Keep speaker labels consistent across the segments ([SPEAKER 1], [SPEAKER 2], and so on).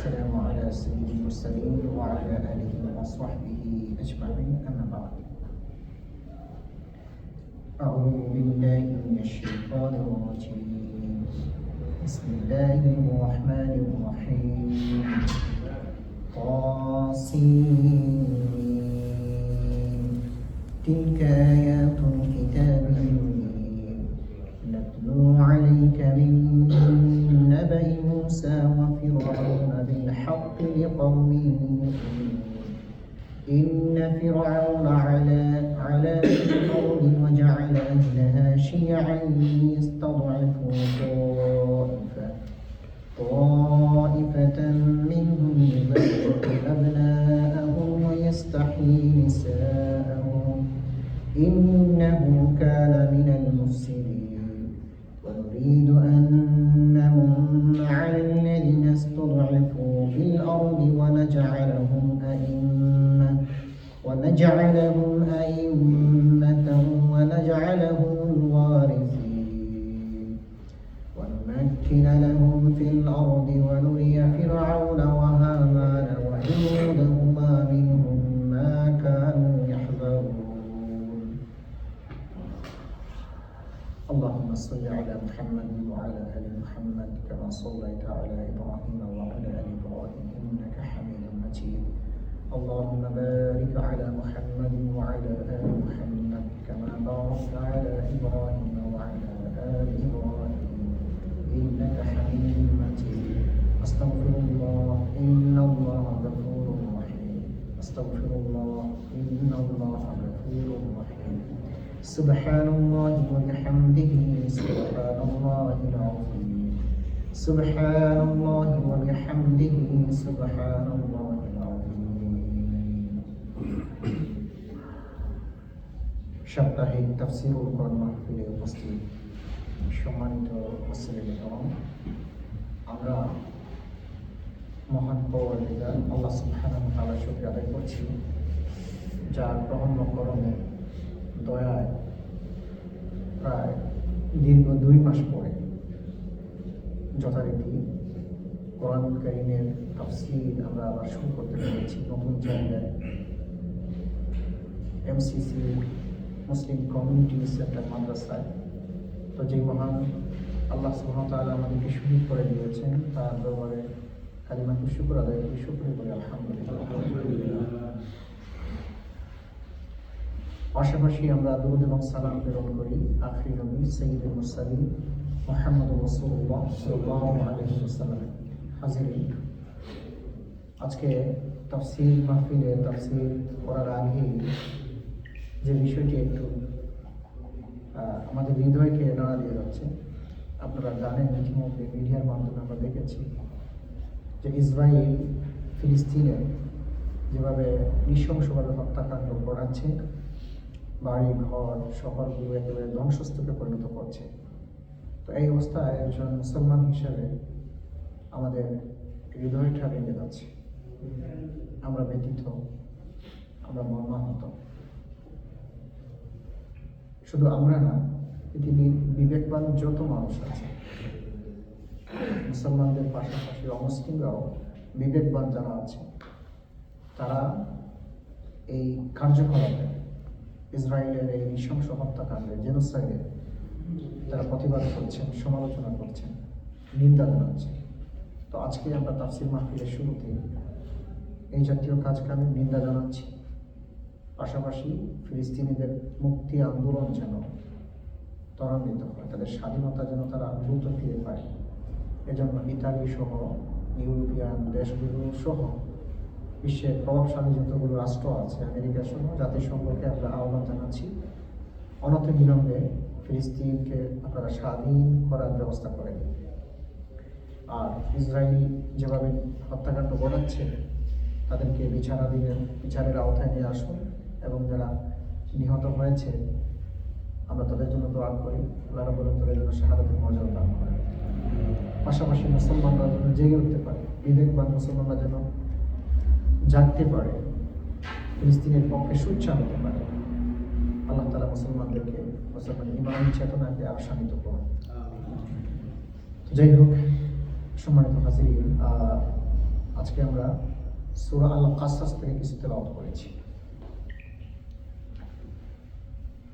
[SPEAKER 1] والسلام على سيد المرسلين وعلى آله وصحبه أجمعين أما بعد. أعوذ بالله من الشيطان الرجيم. بسم الله الرحمن الرحيم. طاسين. تلك آيات فرعون علا علا في الأرض وجعل أهلها شيعا يستضعف طائفة طائفة منهم يذبح أبناءهم ويستحيي نساءهم. إنه كان من المفسدين. ونريد ونمكن لهم في الأرض ونري فرعون وهامان وجنودهما منهم ما كانوا يحذرون. اللهم صل على محمد وعلى آل محمد كما صليت على إبراهيم وعلى آل إبراهيم إنك حميد مجيد. اللهم بارك على محمد وعلى آل محمد كما باركت على إبراهيم وعلى آل إبراهيم. انك حميد مجيد استغفر الله ان الله غفور رحيم استغفر الله ان الله غفور رحيم سبحان الله وبحمده سبحان الله العظيم سبحان الله وبحمده سبحان الله العظيم সাপ্তাহিক তাফসিরুল কোরআন মাহফিলে উপস্থিত সম্মানিত মুসলিম আমরা মহান পৌরিকা আল্লাহ সুবহানাহু ওয়া তাআলা আদায় করছি, যার রহম করমে দয়ায় প্রায় দীর্ঘ দুই মাস পরে যথারীতি কোরআন কারিমের তাফসির আমরা আবার শুরু করতে পেরেছি। নতুন জায়গায় এমসিসি মুসলিম কমিউনিটি সেন্টার মাদ্রাসায় তো যে মহান আল্লাহ সুহামতাল্লাহ আমাদেরকে সুযোগ করে দিয়েছেন, তার দরবারে কালিমাকে শুক্র আদায় করি, শুক্র করি, আলহামদুলিল্লাহ। পাশাপাশি আমরা দুরুদ এবং সালাম প্রেরণ করি আখরি নবী সঈদ মুসালিম মোহাম্মদ রসুল্লাহ সাল্লাহ আলহি ওসাল্লাম হাজিরিন। আজকে তফসিল মাহফিলে তফসিল করার আগেই যে বিষয়টি একটু আমাদের হৃদয়কে নাড়া দিয়ে যাচ্ছে। আপনারা জানেন ইতিমধ্যে মিডিয়ার মাধ্যমে আমরা দেখেছি যে ইসরায়েল, ফিলিস্তিনে যেভাবে নৃশংসভাবে হত্যাকাণ্ড করাচ্ছে বাড়ি ঘর শহরগুলো একেবারে ধ্বংসস্তূপে পরিণত করছে। তো এই অবস্থায় একজন মুসলমান হিসাবে আমাদের হৃদয়টা ভেঙে যাচ্ছে। আমরা ব্যতীত আমরা মর্মাহত। শুধু আমরা না, পৃথিবীর বিবেকবান যত মানুষ আছে, মুসলমানদের পাশাপাশি অমুসলিমরাও বিবেকবান যারা আছে, তারা এই কার্যকলাপে ইসরায়েলের এই নৃশংস হত্যাকাণ্ডে জেনোসাইডে তারা প্রতিবাদ করছেন, সমালোচনা করছেন, নিন্দা জানাচ্ছেন। তো আজকে আমরা তাফসির মাহফিলের শুরুতে এই জাতীয় কাজকে আমি নিন্দা জানাচ্ছি। পাশাপাশি ফিলিস্তিনিদের মুক্তি আন্দোলন যেন ত্বরান্বিত হয়, তাদের স্বাধীনতা যেন তারা দ্রুত ফিরে পায়। এজন্য ইতালি সহ ইউরোপিয়ান দেশগুলো সহ বিশ্বের প্রভাবশালী যতগুলো রাষ্ট্র আছে, আমেরিকা সহ জাতিসংঘকে আমরা আহ্বান জানাচ্ছি, অনতি বিলম্বে ফিলিস্তিনকে আপনারা স্বাধীন করার ব্যবস্থা করেন আর ইসরায়েল যেভাবে হত্যাকাণ্ড ঘটাচ্ছে, তাদেরকে বিচারাধীনের, বিচারের আওতায় নিয়ে আসুন। এবং যারা নিহত হয়েছে আমরা তাদের জন্য দোয়া করি। আল্লাহ রাব্বুল তাদের জন্য শাহাদাতের মর্যাদা দান করেন। পাশাপাশি মুসলমানরা যেন জেগে উঠতে পারে বিবেকবান মুসলমানরা যেন জাগতে পারে ফিলিস্তিনের পক্ষে সুচ্ছা হতে পারে। আল্লাহ তালা মুসলমানদেরকে মুসলমান ইমান চেতনাকে আশান্বিত করুন। যাই হোক সম্মানিত হাজিরিন আহ, আজকে আমরা সুরা আল কাসাস থেকে কিছু তেলাওয়াত করেছি।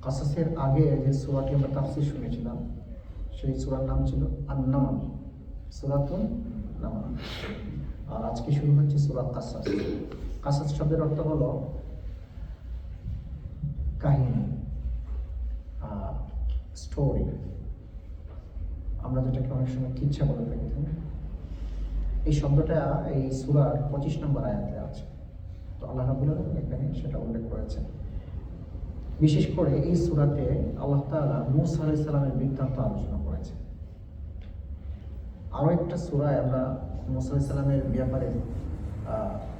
[SPEAKER 1] কাসাসের আগে যে সুরাটি আমরা তাফসির শুনেছিলাম, সেই সুরার নাম ছিল আন্নামান সুরাতুন নামান আর আজকে শুরু হচ্ছে সুরা কাসাস। কাসাস শব্দের অর্থ হলো কাহিনী স্টোরি। আমরা যেটাকে অনেক সময় কিচ্ছা বলে থাকি এই শব্দটা এই সুরার পঁচিশ নম্বর আয়াতে আছে। তো আল্লাহ রাবুল এখানে সেটা উল্লেখ করেছেন। বিশেষ করে এই সুরাতে আল্লাহ তাআলা মুসা আলাইহিস সালামের বৃত্তান্ত আলোচনা করেছেন। আরও একটা সুরায় আমরা মুসা আলাইহিস সালামের ব্যাপারে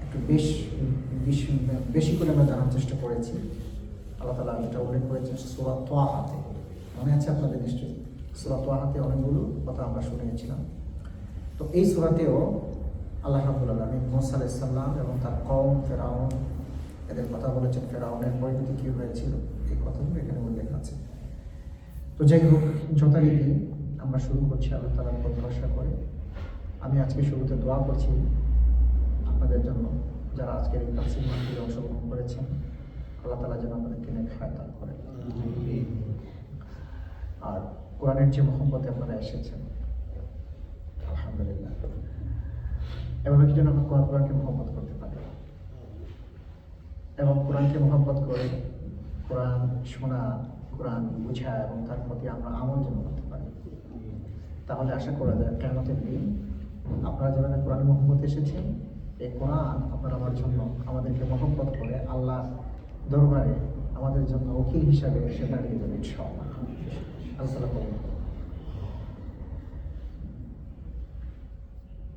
[SPEAKER 1] একটু বেশ, বেশি বেশি করে আমরা জানার চেষ্টা করেছি। আল্লাহ তালা যেটা উল্লেখ করেছেন সুরা তোয়াহাতে। মনে আছে আপনাদের নিশ্চয়ই? সুরা তোয়াহাতে অনেকগুলো কথা আমরা শুনেছিলাম। তো এই সুরাতেও আল্লাহ রাবুল আলমী মোসা আলাইসাল্লাম এবং তার কম ফেরাউন এদের কথা বলেছেন ফেরাউনের পরিণতি কী হয়েছিল? এই কথাগুলো এখানে উল্লেখ আছে। তো যাই হোক, যথারীতি আমরা শুরু করছি আল্লাহ তালার ভরসা করে। আমি আজকে শুরুতে দোয়া করছি আপনাদের জন্য, যারা আজকের এই তাফসির মাহফিলে অংশগ্রহণ করেছেন। আল্লাহ তালা যেন আমাদেরকে নেক হায়াত করে আর কোরআনের যে মোহাম্মতে আপনারা এসেছেন, আলহামদুলিল্লাহ। এভাবে কি যেন আমরা কোরআন কোরআনকে মোহাম্মত করতে এবং কোরআনকে মোহাম্মত করে কোরআন শোনা, কোরআন বোঝা এবং তার প্রতি আমরা আমল করতে পারি। তাহলে আশা করা যায় কেমতের দিন আপনারা যেভাবে কোরআন মোহাম্মত এসেছেন এই কোরআন আপনার আমার জন্য আমাদেরকে মোহাম্মত করে আল্লাহ দরবারে আমাদের জন্য উকিল হিসাবে সে দাঁড়িয়ে যাবে আল্লাহ করুন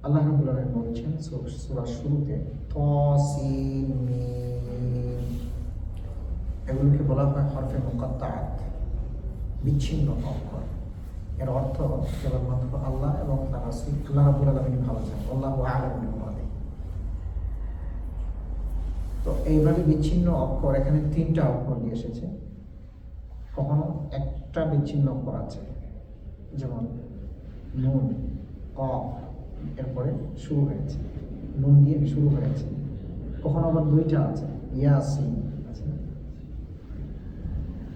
[SPEAKER 1] আল্লাহ রাব্বুল আলামিন বলছেন সূরার শুরুতে এগুলোকে বলা হয় হরফে মুকাত্তাআত, বিচ্ছিন্ন অক্ষর। এর অর্থ কেবলমাত্র আল্লাহ এবং তার রাসূল, আল্লাহ রাব্বুল আলামিন ভালো জানেন। আল্লাহু আ'লামু বিমাদি তো এইভাবে বিচ্ছিন্ন অক্ষর, এখানে তিনটা অক্ষর দিয়ে এসেছে। কখনো একটা বিচ্ছিন্ন অক্ষর আছে, যেমন নুন, কফ এরপরে শুরু হয়েছে। নুন দিয়ে শুরু হয়েছে। কখনো আবার দুইটা আছে। ইয়াসিন আছে।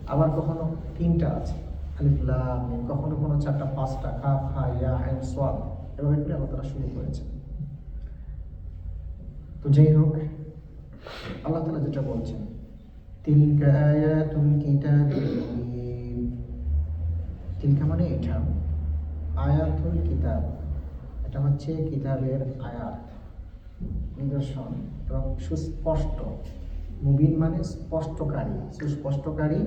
[SPEAKER 1] আবার কখনো তিনটা আছে। আলিফ লাম মিম, কখনো চারটা পাঁচটা কাফ হা ইয়া আইন সোয়াদ এভাবে করে আল্লাহ তারা শুরু করেছে। তো যাই হোক আল্লাহ তালা যেটা বলছেন তিলকা আয়াতুল কিতাবিল তিলকা মানে এটা আয়াতুল কিতাব। এটা হচ্ছে কিতাবের আয়াত, নিদর্শন এবং সুস্পষ্ট। মুবিন মানে স্পষ্টকারী, সুস্পষ্টকারী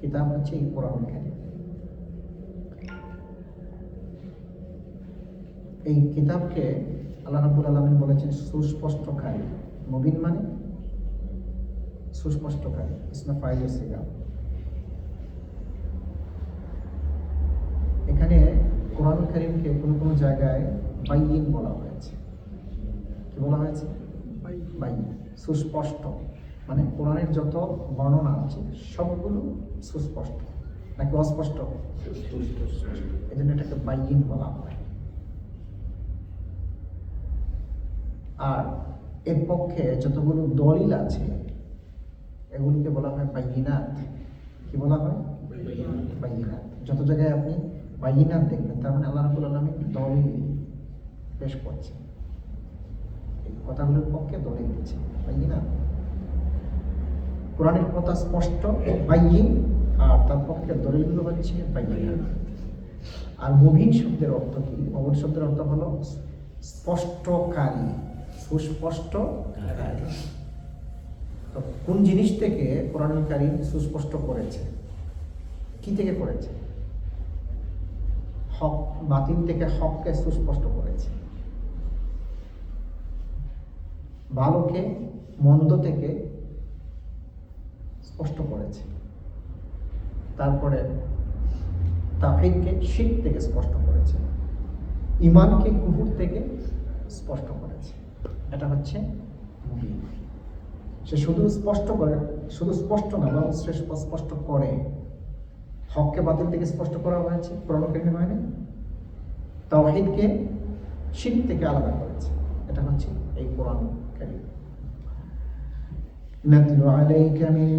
[SPEAKER 1] কিতাব হচ্ছে এই কোরআন কারী এই কিতাবকে আল্লাহ রাবুল আলমিন বলেছেন সুস্পষ্টকারী। মুবিন মানে সুস্পষ্টকারী, ইসমা ফাইলের সিগা এখানে কোরআন করিমকে কোনো কোনো জায়গায় বলা হয়েছে। কি বলা হয়েছে? সুস্পষ্ট। মানে কোরআনের যত বর্ণনা আছে সবগুলো সুস্পষ্ট। নাকি অস্পষ্ট? এই জন্য এটাকে বাইয়িন বলা হয়। আর এর পক্ষে যতগুলো দলিল আছে এগুলিকে বলা হয় বাইয়িনাত। কি বলা হয়? যত জায়গায় আপনি বাইয়িনাত দেখবেন তার মানে আল্লাহ রাবুল আলমী দলিল পেশ করছেন এই কথাগুলোর পক্ষে দলিল দিচ্ছে। বাইয়িনাত কোরআনের কথা স্পষ্ট বাইয়িন আর তার পক্ষে দলিলগুলো হচ্ছে বাইয়িনাত আর মুবিন শব্দের অর্থ কি? মুবিন শব্দের অর্থ হলো স্পষ্টকারী, সুস্পষ্ট তো কোন জিনিস থেকে কোরআনুল কারীম সুস্পষ্ট করেছে? কি থেকে করেছে? হক, বাতিল থেকে হককে সুস্পষ্ট করেছে। ভালোকে মন্দ থেকে স্পষ্ট করেছে। তারপরে তাহিদকে শীত থেকে স্পষ্ট করেছে। ইমানকে কুকুর থেকে স্পষ্ট করেছে। এটা হচ্ছে সে শুধু স্পষ্ট করে, শুধু স্পষ্ট না, বরং স্পষ্ট করে। হককে বাতিল থেকে স্পষ্ট করা হয়েছে কোরআন কারিমে হয়নি তাওহীদকে শিরিক থেকে আলাদা করেছে এটা হচ্ছে এই কোরআন কারীম نتلو عليك من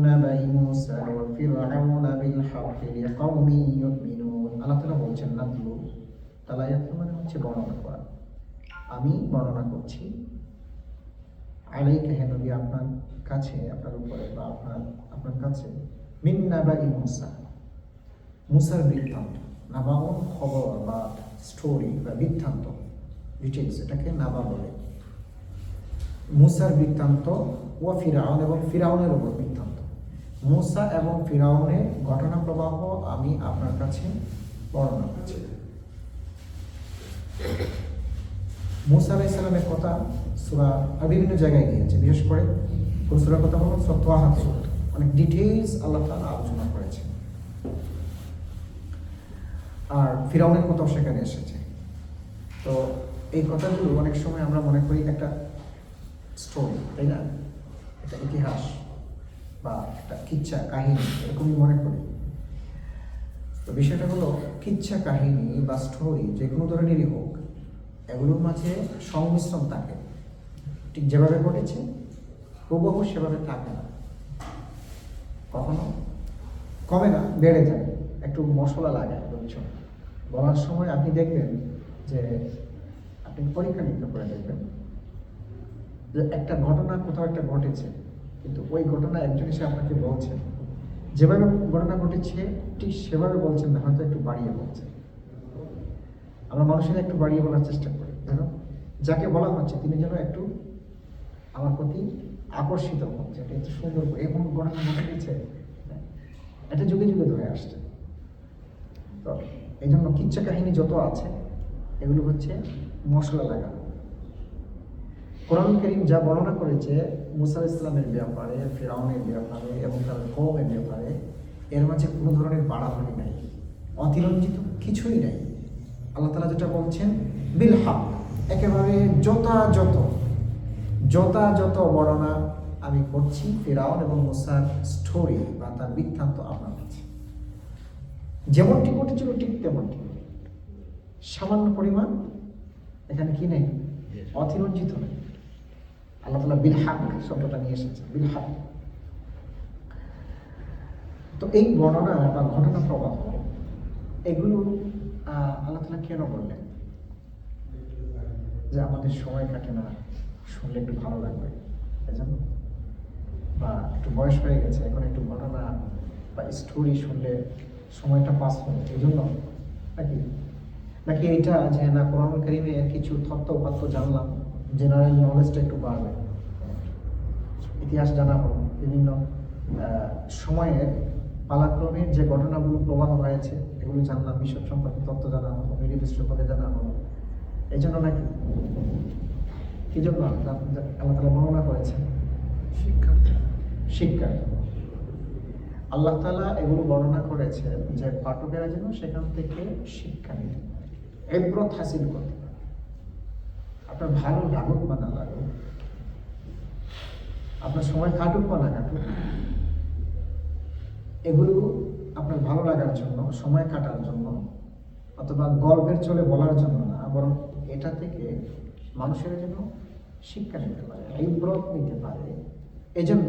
[SPEAKER 1] نبأ موسى وفرعون بالحق لقوم يؤمنون আল্লাহ তাআলা বলছেন নাতলু তালায়াত মানে হচ্ছে বর্ণনা করা আমি বর্ণনা করছি আলাইকা হে নবী আপনার কাছে আপনার উপরে বা আপনার আপনার কাছে মিন নাবাই মুসা। মুসার বৃত্তান্ত নাবাউন খবর বা স্টোরি বা বৃত্তান্ত ডিটেলস এটাকে নাবা বলে। মুসার বৃত্তান্ত ও ফিরাউন এবং ফিরাউনের উপর বৃত্তান্ত। মুসা এবং ফিরাউনের ঘটনা প্রবাহ আমি আপনার কাছে বর্ণনা করছি। মুসা আলাহ কথা সুরা বিভিন্ন জায়গায় গিয়েছে, বিশেষ করে সুরার কথা বলুন? সত্য সত্যাহাতে অনেক ডিটেইলস আল্লাহ তাআলা আলোচনা করেছে আর ফিরাউনের কথাও সেখানে এসেছে। তো এই কথাগুলো অনেক সময় আমরা মনে করি একটা স্টোরি তাই না? একটা ইতিহাস বা একটা কিচ্ছা কাহিনী, এরকমই মনে করি। তো বিষয়টা হলো, কিচ্ছা কাহিনী বা স্টোরি যে কোনো ধরনেরই হোক, এগুলোর মাঝে সংমিশ্রণ থাকে। ঠিক যেভাবে ঘটেছে, হুবহু সেভাবে থাকে না। কখনো? কমে না? বেড়ে যায়। একটু মশলা লাগে বুঝছ বলার সময় আপনি দেখবেন যে আপনি পরীক্ষা নিরীক্ষা করে দেখবেন যে একটা ঘটনা কোথাও একটা ঘটেছে, কিন্তু ওই ঘটনা একজন এসে আপনাকে বলছেন যেভাবে ঘটনা ঘটেছে, ঠিক সেভাবে বলছেন না, হয়তো একটু বাড়িয়ে বলছেন আমরা মানুষের একটু বাড়িয়ে বলার চেষ্টা করি যেন যাকে বলা হচ্ছে, তিনি যেন একটু আমার প্রতি আকর্ষিত যে এটা এত সুন্দর এমন ঘটনা ঘটে গেছে এটা যুগে যুগে ধরে আসছে। তো এই জন্য কিচ্ছা কাহিনী যত আছে, এগুলো হচ্ছে মশলা লাগানো। কোরআন করিম যা বর্ণনা করেছে, মুসা ইসলামের ব্যাপারে, ফেরাউনের ব্যাপারে এবং তার কৌমের ব্যাপারে, এর মাঝে কোনো ধরনের বাড়াবাড়ি নাই, অতিরঞ্জিত কিছুই নাই। আল্লাহ তালা যেটা বলছেন, বিল হাক, একেবারে যথাযথ। যথাযথ বর্ণনা আমি করছি ফেরাউন এবং মোসার স্টোরি বা তার বৃত্তান্ত আপনার কাছে যেমনটি ঘটেছিল ঠিক তেমনটি। সামান্য পরিমাণ এখানে কি নেই? অতিরঞ্জিত নেই। আল্লাহ তালা বিল হাক শব্দটা নিয়ে এসেছে বিল হাক তো এই বর্ণনা বা ঘটনা প্রবাহ এগুলো আল্লাহ তালা কেন বললেন? যে আমাদের সময় কাটে না। শুনলে একটু ভালো লাগবে এজন্য বা একটু বয়স হয়ে গেছে, এখন একটু ঘটনা বা স্টোরি শুনলে সময়টা পাস হবে এই জন্য? নাকি? নাকি এইটা যে না কোরআন কারিমে কিছু তথ্য উপাত্ত জানলাম জেনারেল নলেজটা একটু বাড়বে? ইতিহাস জানা হলো বিভিন্ন সময়ের পালাক্রমের যে ঘটনাগুলো প্রবাহ হয়েছে, এগুলো জানলাম বিশ্ব সম্পর্কে তথ্য জানা হলো মিডিল সম্পর্কে জানা হলো এই জন্য নাকি? কি জন্য আল্লাহ তালা বর্ণনা করেছেন?
[SPEAKER 2] শিক্ষা।
[SPEAKER 1] শিক্ষা। আল্লাহ তালা এগুলো বর্ণনা করেছেন যে পাঠকেরা যেন সেখান থেকে শিক্ষা নিতে এব্রত হাসিল করতে আপনার ভালো লাগুক বা না লাগুক আপনার সময় কাটুক বা না কাটুক এগুলো আপনার ভালো লাগার জন্য সময় কাটার জন্য অথবা গল্পের চলে বলার জন্য না বরং এটা থেকে মানুষের যেন শিক্ষা নিতে পারে ইব্রত নিতে পারে। এই জন্য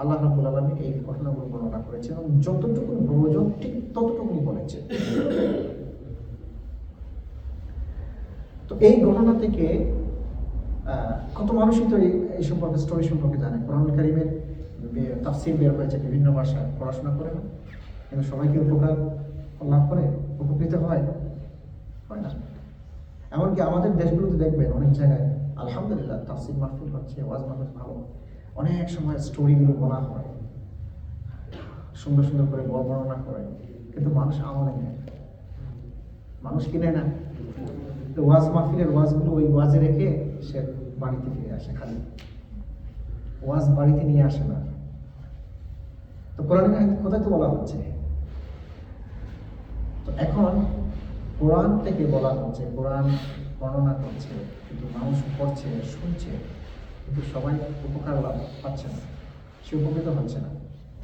[SPEAKER 1] আল্লাহ রাবুল আলমী এই ঘটনাগুলো বর্ণনা করেছে এবং যতটুকু প্রয়োজন ঠিক ততটুকুই বলেছে তো এই ঘটনা থেকে কত মানুষই তো এই সম্পর্কে স্টোরি সম্পর্কে জানে। কোরআন কারিমের তাফসির বের হয়েছে বিভিন্ন ভাষায়, পড়াশোনা করে না কিন্তু সবাই কি উপকার লাভ করে, উপকৃত হয়। হয় না? এমনকি আমাদের দেশগুলোতে দেখবেন অনেক জায়গায় আলহামদুলিল্লাহ, তাফসির মাহফিল হচ্ছে, ওয়াজ মাহফিল ভালো। অনেক সময় স্টোরিগুলো বলা হয়, সুন্দর সুন্দর করে বর্ণনা করে, কিন্তু মানুষ আমলে নেয় মানুষ কিনে না। ওয়াজ মাহফিলের ওয়াজগুলো ওই ওয়াজে রেখে সে বাড়িতে ফিরে আসে খালি। ওয়াজ বাড়িতে নিয়ে আসে না। তো কোরআন কোথায় তো বলা হচ্ছে? তো এখন কোরআন থেকে বলা হচ্ছে, কোরআন বর্ণনা করছে। কিন্তু মানুষ পড়ছে, শুনছে, কিন্তু সবাই উপকার লাভ পাচ্ছে না। সে উপকৃত হচ্ছে না।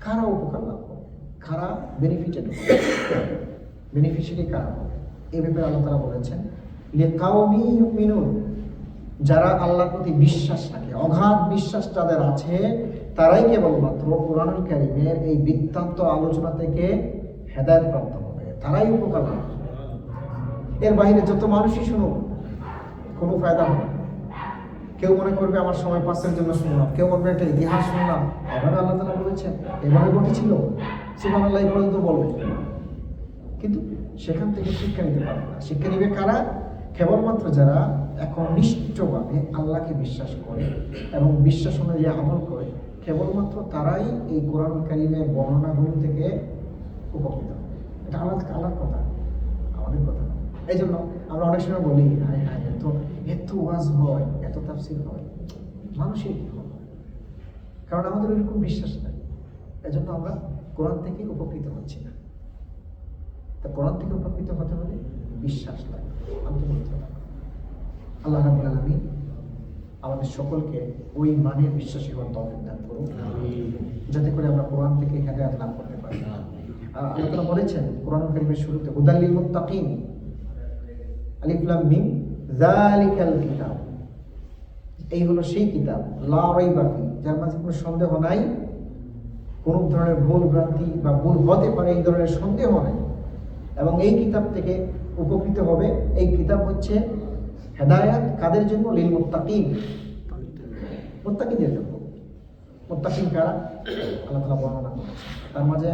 [SPEAKER 1] কারা উপকার লাভ করে? কারা বেনিফিটেড বেনিফিশিয়ারি কারা হবে? এই ব্যাপারে আল্লাহ তারা বলেছেন লিকাউমি মিনুন যারা আল্লাহর প্রতি বিশ্বাস রাখে, অগাধ বিশ্বাস যাদের আছে, তারাই কেবলমাত্র কোরআনুল কারিমের এই বৃত্তান্ত আলোচনা থেকে হেদায়ত প্রাপ্ত হবে। তারাই উপকার এর বাইরে যত মানুষই শুনুক কোনো ফায়দা হবে। কেউ মনে করবে আমার সময় পাসের জন্য শুনলাম। কেউ বলবে একটা ইতিহাস শুনলাম। এভাবে আল্লাহ তালা বলেছেন এভাবে ঘটেছিল। সুবান আল্লাহ এই পর্যন্ত বলবে কিন্তু সেখান থেকে শিক্ষা নিতে পারবে না। শিক্ষা নিবে কারা? কেবলমাত্র যারা এখন নিশ্চয়ভাবে আল্লাহকে বিশ্বাস করে এবং বিশ্বাস অনুযায়ী আমল করে, কেবলমাত্র তারাই এই কোরআন কারিমের বর্ণনাগুলো থেকে উপকৃত এটা আল্লাহ আল্লাহর কথা, আমাদের কথা এই জন্য আমরা অনেক সময় বলি, হায় হায় এত এত ওয়াজ হয় এত তাফসির হয় মানুষের কি হবে? কারণ আমাদের ওইরকম বিশ্বাস নাই। এজন্য আমরা কোরআন থেকে উপকৃত হচ্ছি না। তা কোরআন থেকে উপকৃত হতে হলে বিশ্বাস লাগে আন্তরিকতা লাগে আল্লাহ রাবুল আলমী আমাদের সকলকে ওই মানের বিশ্বাসী হওয়ার তৌফিক দান করুন যাতে করে আমরা কোরআন থেকে হেদায়াত লাভ করতে পারি। আল্লাহ তাআলা বলেছেন কোরআন কারিমের শুরুতে হুদাল্লিল মুত্তাকিন আলিফ লাম মিম যালিকাল কিতাব। এই হলো সেই কিতাব, লা রাইবা ফি, যার মাঝে কোনো সন্দেহ নাই, কোনো ধরনের ভুল ভ্রান্তি বা ভুল হতে পারে, এই ধরনের সন্দেহ নাই। এবং এই কিতাব থেকে উপকৃত হবে, এই কিতাব হচ্ছে হেদায়াত কাদের জন্য? লিল মুত্তাকিন। মুত্তাকিদের জন্য। মুত্তাকিন কারা? আল্লাহ তাআলা বর্ণনা করেছেন। তার মাঝে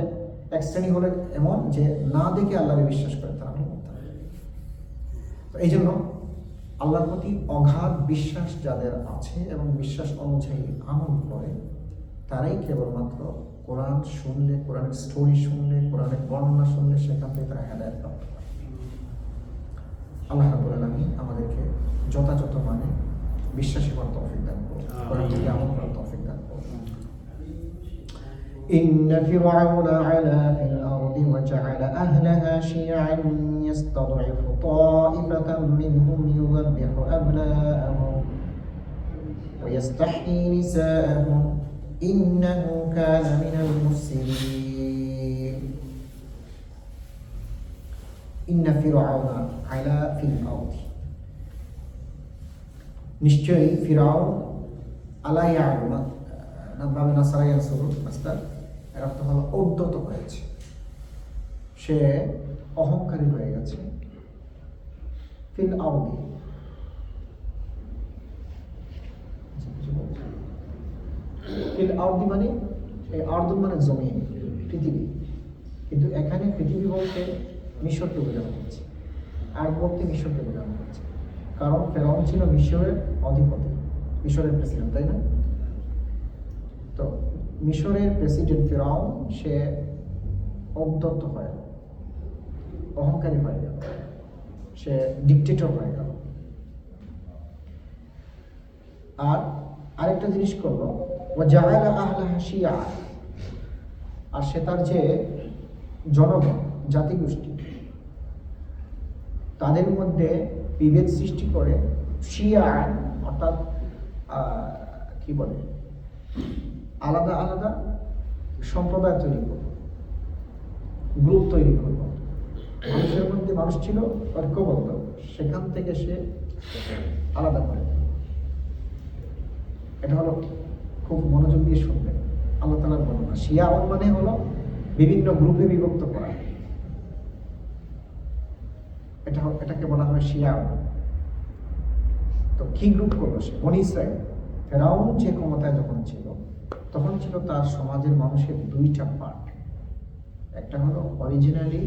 [SPEAKER 1] এক শ্রেণি হলে এমন যে না দেখে আল্লাহরে বিশ্বাস করে তারা তো এই জন্য আল্লাহর প্রতি অগাধ বিশ্বাস যাদের আছে এবং বিশ্বাস অনুযায়ী আমল করে তারাই কেবলমাত্র কোরআন শুনলে কোরআনের স্টোরি শুনলে কোরআনের বর্ণনা শুনলে সেখান থেকে তারা হেদায়ত প্রাপ্ত হয় আল্লাহ রাবুল আলমী আমাদেরকে যথাযথ মানে বিশ্বাসী হওয়ার তৌফিক দান করুন। কোরআন থেকে আমল করার তৌফিক إن فرعون علا في الأرض وجعل أهلها شيعا يستضعف طائفة منهم يذبح أبناءهم ويستحيي نساءهم إنه كان من المفسدين إن فرعون علا في الأرض নিশ্চয়ই ফিরাও আলা ইয়ালু না নামভাবে নাসারা ইয়ানসুরু মাস্টার এর অর্থ হলো উদ্যত হয়েছে সে অহংকারী হয়ে গেছে। ফিল আউদি ফিল আউদি মানে? এই আর্দুল মানে জমিন, পৃথিবী। কিন্তু এখানে পৃথিবী বলতে মিশরকে বোঝানো হচ্ছে আর বলতে মিশরকে বোঝানো হচ্ছে কারণ ফেরাউন ছিল মিশরের অধিপতি, মিশরের প্রেসিডেন্ট, তাই না? তো মিশরের প্রেসিডেন্ট ফেরাউন, সে অবদত্ত হয়ে অহংকারী হয়ে গেল। সে ডিকটেটর হয়ে গেল। আর আরেকটা জিনিস করল ও জাহেলা আহলাহা শিয়া। আর সে তার যে জনগণ, জাতিগোষ্ঠী, তাদের মধ্যে বিভেদ সৃষ্টি করে শিয়া অর্থাৎ কি বলে? আলাদা আলাদা সম্প্রদায় তৈরি করব। গ্রুপ তৈরি করব। মানুষের মধ্যে মানুষ ছিল, ঐক্যবদ্ধ। সেখান থেকে সে আলাদা করে এটা হলো খুব মনোযোগ দিয়ে শুনবেন। আল্লাহ তালার বর্ণনা। শিয়া মানে হলো বিভিন্ন গ্রুপে বিভক্ত করা। এটা এটাকে বলা হয় শিয়া তো কি গ্রুপ করল সে? বনি ইসরায়েল। ফেরাউন যে ক্ষমতায় যখন ছিল তখন ছিল তার সমাজের মানুষের দুইটা পার্ট একটা হলো অরিজিনালি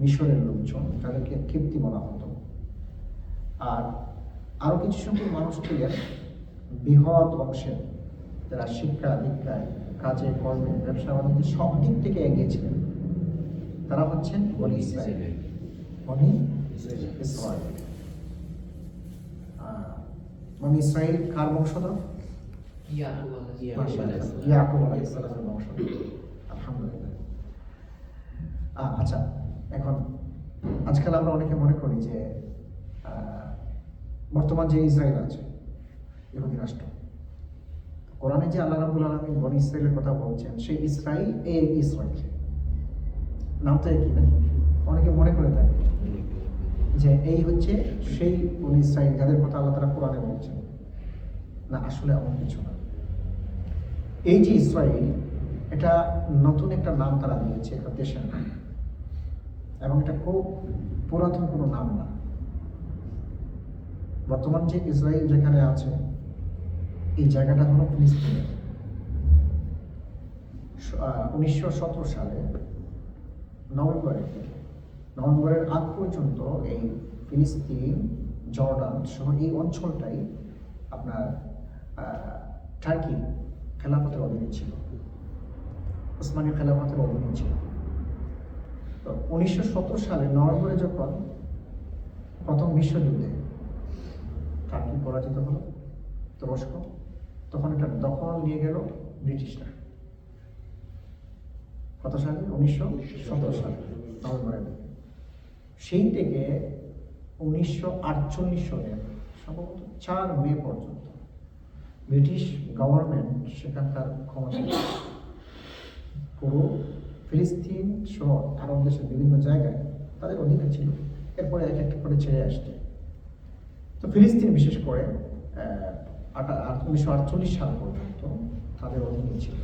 [SPEAKER 1] মিশরের লোকজন তাদেরকে কীর্তি বলা হতো। আর আরও কিছু সংখ্যক মানুষ ছিলেন বৃহৎ অংশের যারা শিক্ষা দীক্ষায় কাজে কর্মে ব্যবসা বাণিজ্য সব দিক থেকে এগিয়ে ছিলেন। তারা হচ্ছেন বনি ইসরায়েল বনি ইসরায়েল বনি ইসরায়েল কার বংশধর? আচ্ছা এখন আজকাল আমরা অনেকে মনে করি যে বর্তমান যে ইসরায়েল আছে ইহুদি রাষ্ট্র কোরআনে যে আল্লাহ রাবুল আলমী বনি ইসরায়েলের কথা বলছেন সেই ইসরায়েল এ ইসরায়েল। নাম তো একই না অনেকে মনে করে থাকে যে এই হচ্ছে সেই বনি ইসরাইল যাদের কথা আল্লাহ তারা কোরআনে বলছেন। না, আসলে এমন কিছু না। এই যে ইসরায়েল, এটা নতুন একটা নাম তারা দিয়েছে একটা দেশের নাম। এবং এটা খুব পুরাতন কোনো নাম না। বর্তমান যে ইসরায়েল যেখানে আছে, এই জায়গাটা হলো ফিলিস্তিনের উনিশশো সতেরো সালে নভেম্বরের দিকে, নভেম্বরের আগ পর্যন্ত এই ফিলিস্তিন, জর্ডান সহ এই অঞ্চলটাই আপনার টার্কি খেলাফতের অধীনে ছিল। ওসমানী খেলাফতের অধীনে ছিল। তো উনিশশো সতেরো সালে নভেম্বরে যখন প্রথম বিশ্বযুদ্ধে টার্কি পরাজিত হলো তুরস্ক, তখন এটা দখল নিয়ে গেল ব্রিটিশরা। কত সালে? উনিশশো সতেরো সালে, নভেম্বরের দিকে। সেই থেকে উনিশশো আটচল্লিশ সালে সম্ভবত চার মে পর্যন্ত ব্রিটিশ গভর্নমেন্ট সেখানকার ক্ষমতা পুরো ফিলিস্তিন সহ আরব দেশের বিভিন্ন জায়গায় তাদের অধীনে ছিল। এরপরে এক একটা করে ছেড়ে আসছে। তো ফিলিস্তিন বিশেষ করে উনিশশো আটচল্লিশ সাল পর্যন্ত তাদের অধীনে ছিল।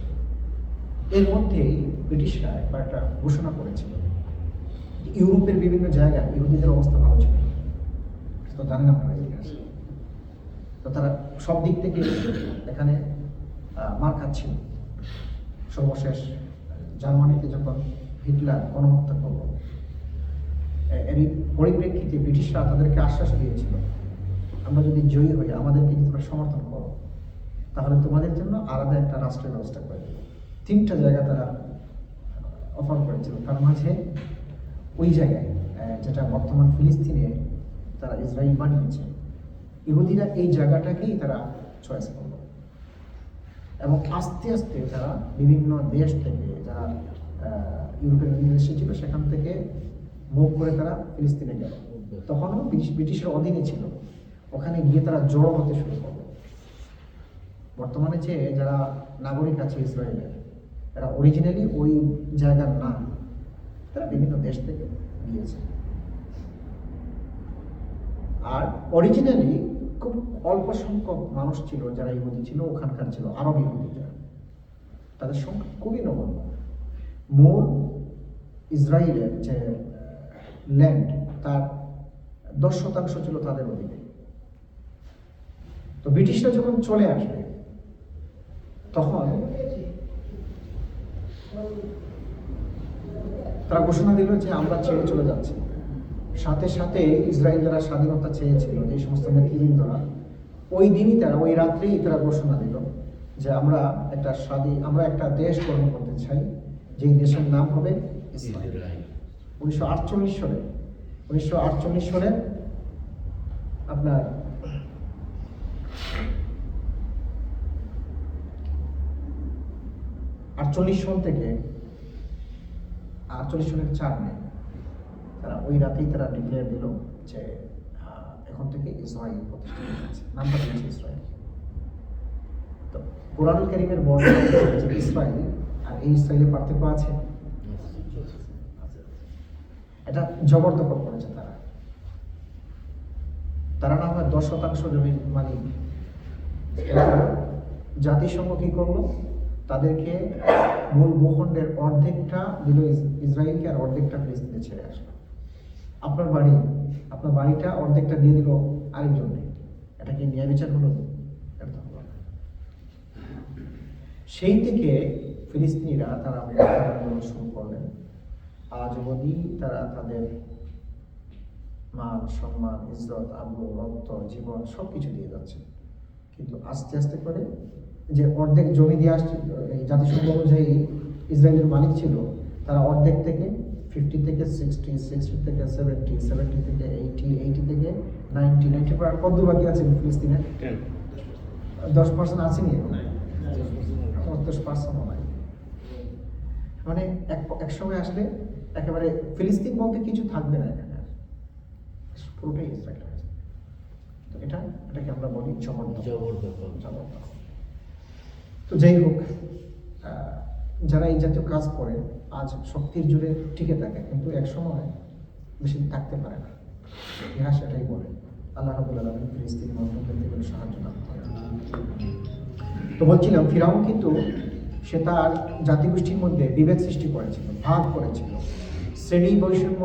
[SPEAKER 1] এর মধ্যেই ব্রিটিশরা একবার একটা ঘোষণা করেছিল ইউরোপের বিভিন্ন জায়গায় ইহুদিদের অবস্থা ভালো ছিল তো জানেন আপনারা তো তারা সব দিক থেকে এখানে মার খাচ্ছিল। সর্বশেষ জার্মানিতে যখন হিটলার গণহত্যা করল, এ- এরই পরিপ্রেক্ষিতে ব্রিটিশরা তাদেরকে আশ্বাস দিয়েছিল, আমরা যদি জয়ী হই, আমাদেরকে যদি তোমরা সমর্থন করো? তাহলে তোমাদের জন্য আলাদা একটা রাষ্ট্রের ব্যবস্থা করে দেবো। তিনটা জায়গা তারা অফার করেছিল। তার মাঝে ওই জায়গায় যেটা বর্তমান ফিলিস্তিনে তারা ইসরায়েল বানিয়েছে ইহুদিরা এই জায়গাটাকেই তারা চয়েস করল। এবং আস্তে আস্তে তারা বিভিন্ন দেশ থেকে যারা বিভিন্ন দেশে ছিল, সেখান থেকে মুভ করে তারা ফিলিস্তিনে গেল। তখনও ব্রিটিশের অধীনে ছিল। ওখানে গিয়ে তারা জড়ো হতে শুরু করল। বর্তমানে যে যারা নাগরিক আছে ইসরায়েলের এরা অরিজিনালি ওই জায়গার না তারা বিভিন্ন দেশ থেকে গিয়েছে। আর অরিজিনালি খুব অল্প সংখ্যক মানুষ ছিল যারা ইহুদি ছিল, ওখানকার ছিল আরব ইহুদি যারা। তাদের সংখ্যা খুবই নগণ্য। মূল ইসরায়েলের যে ল্যান্ড তার দশ শতাংশ ছিল তাদের অধীনে। তো ব্রিটিশরা যখন চলে আসবে, তখন তারা ঘোষণা দিল যে আমরা ছেড়ে চলে যাচ্ছি। সাথে সাথে ইসরায়েল যারা স্বাধীনতা চেয়েছিল যে সমস্ত নেতৃবৃন্দরা ওই দিনই তারা ওই রাত্রেই তারা ঘোষণা দিল যে আমরা একটা স্বাধীন আমরা একটা দেশ গঠন করতে চাই যেই দেশের নাম হবে ইসরায়েল। উনিশশো আটচল্লিশ সালে উনিশশো আটচল্লিশ সালে আপনার আটচল্লিশ সন থেকে আটচল্লিশ সনের চার মে তারা ওই রাতেই তারা ডিক্লেয়ার দিল যে এখন থেকে ইসরায়েল প্রতিষ্ঠিত হয়েছে নামটা দিয়েছে ইসরায়েল। তো কোরআন করিমের বর্ণনা ইসরায়েল আর এই ইসরায়েলের পার্থক্য আছে? এটা জবরদখল করেছে তারা। তারা না হয় দশ শতাংশ জমির মালিক। জাতিসংঘ কি করল? তাদেরকে মূল ভূখণ্ডের অর্ধেকটা দিল ইসরায়েলকে আর অর্ধেকটা ফিলিস্তিনে ছেড়ে আসলো। আপনার বাড়ি, আপনার বাড়িটা অর্ধেকটা দিয়ে দিল আরেকজনকে। এটা কি ন্যায় বিচার হলো? সেই থেকে ফিলিস্তিনিরা তারা আন্দোলন শুরু করলেন। আজ অবধি তারা তাদের মান, সম্মান, ইজ্জত আব্রু রক্ত, জীবন সব কিছু দিয়ে যাচ্ছে, কিন্তু আস্তে আস্তে করে যে অর্ধেক জমি দিয়ে আসছে জাতিসংঘ অনুযায়ী ইসরায়েলের মালিক ছিল, তারা অর্ধেক থেকে ফিফটি থেকে সিক্সটি সিক্সটি থেকে সেভেন্টি সেভেন্টি থেকে এইটি এইটি থেকে নাইনটি নাইনটি আর কত বাকি আছে ফিলিস্তিনে? দশ পার্সেন্ট আসেনি দশ পার্সেন্টও নাই মানে এক এক সময় আসলে একেবারে ফিলিস্তিন বলতে কিছু থাকবে না এখানে। পুরোটাই ইসরায়েল তো এটা এটাকে আমরা বলি জবরদখল। তো যাই হোক যারা এই জাতীয় কাজ করে আজ শক্তির জুড়ে টিকে থাকে, কিন্তু এক সময় বেশি থাকতে পারে না। ইতিহাস এটাই বলে। আল্লাহ রাবুল আলমী ফিলিস্তিনি মাধ্যমে থেকে সাহায্য না করে। তো বলছিলাম ফিরাও কিন্তু সে তার জাতিগোষ্ঠীর মধ্যে বিভেদ সৃষ্টি করেছিল, ভাগ করেছিল। শ্রেণি বৈষম্য